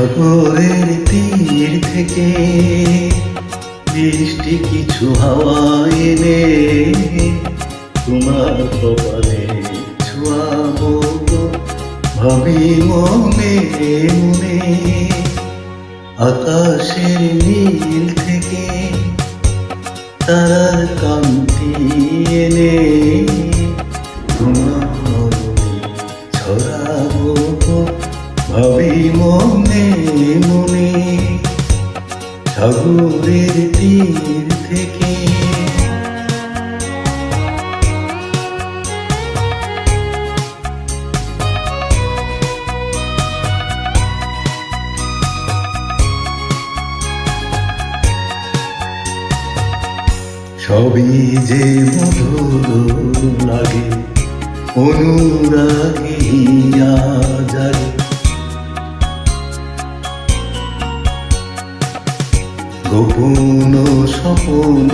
সাগরের তীর থেকে বৃষ্টি কিছু হাওয়া এনে তোমার কপালে ছোঁয়াবো ভাবি মনে মনে আকাশের নীল থেকে তারার কান্তি এনে তোমার ছড়াবো ভাবি মনে মনে সাগরের তীর থেকে। সবই যে মধুর লাগে অনুরাগিয়া জাগে গোপন স্বপন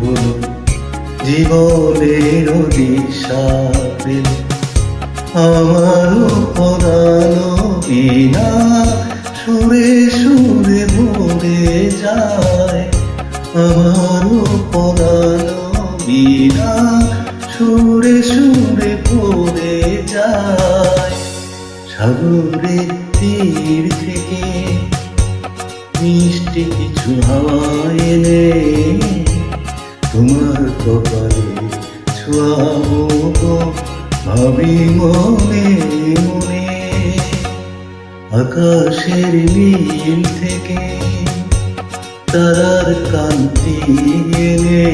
বলো, জীবনের আমার পরানো বিনা সুরে সুরে ভরে যায়। আমার পরানো বিনা সুরে সুরে ভরে যায়। সাগরের তীর থেকে মিষ্টি কিছু হাওয়া এনে তোমার কপালে ছোঁয়াবো ভাবি মনে মনে। আকাশের নীল থেকে তারার কান্তি এনে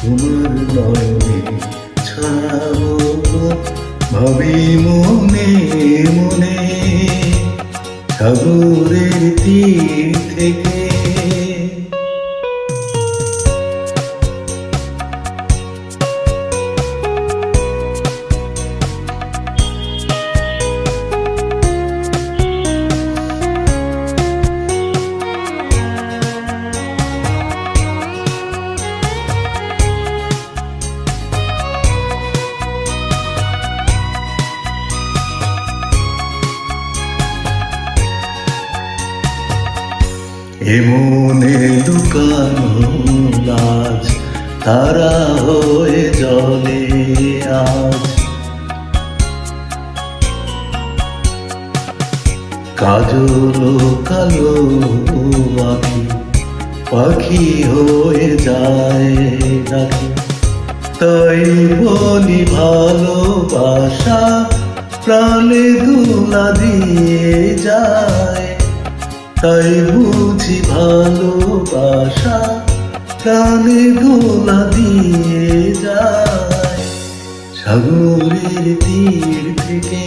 তোমার নয়নে ছাড়াবো ভাবি মনে মনে। থেকে এমনে লুকানো লাজ, তারা হয়ে জলে আজ। কাজল কালো আখি, পাখি হয়ে যায় ডাকি তাই বলি ভালোবাসা প্রাণে দুলা দিয়ে যায়। তাই বুঝি ভালোবাসা প্রাণে দোলা দিয়ে যায়। সাগরের তীর থেকে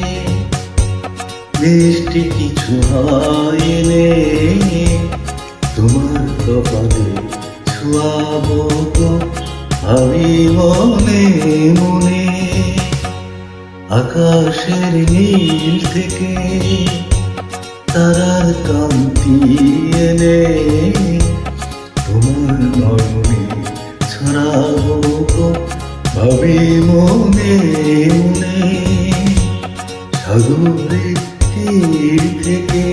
মিষ্টি কিছু হয় তোমার কপালে ছোঁয়াবো গো, আমি মনে মনে। আকাশের নীল থেকে তারার কান্তি এনে তোমার নরমে ছড়াবো ভাবি মনে মনে। সাগরের থেকে